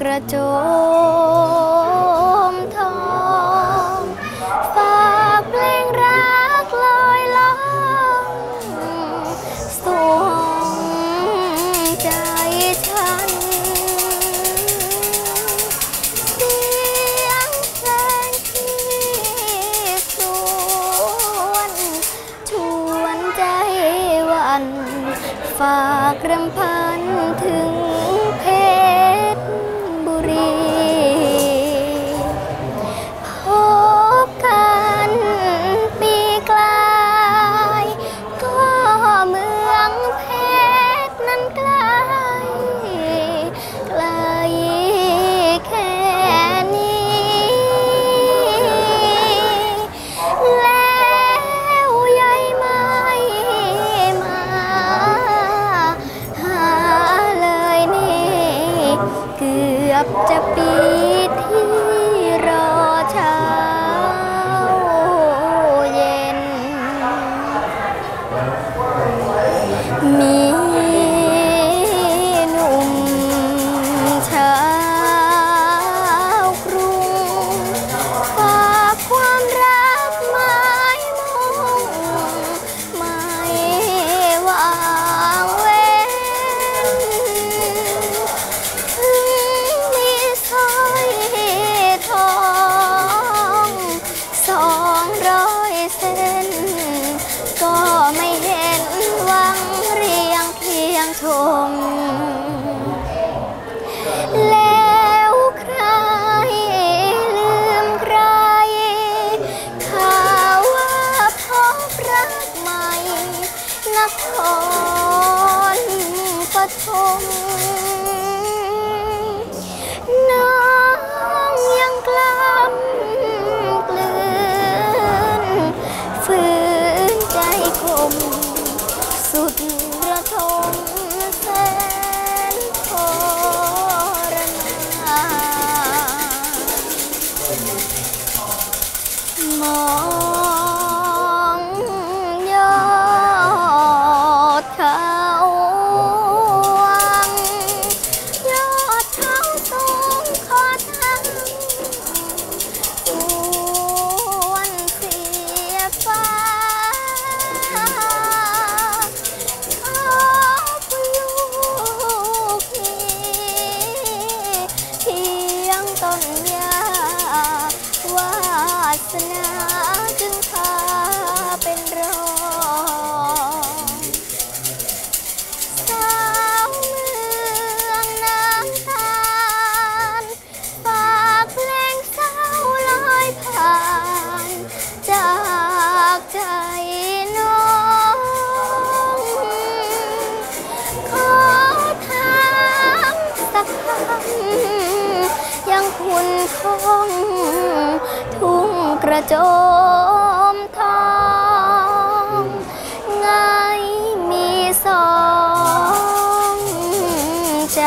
กระโจมทองฝากเพลงรักลอยล่องสวงใจฉัน เสียงเพลงที่สวนชวนใจวัน ฝากรำพันถึง กือบ คียงแล้วใครลืมใครข่าวว่าพบรักใหม่นครปฐมน้องยังกล้ำกลืนฝืนใจคม มองยอดเขายอดเขาสูงขอทางส่วนเสียฟ้าขอบลูกพี่เพียงต้นยา คุณท่องทุ่งกระโจมทองไงมีสองใจ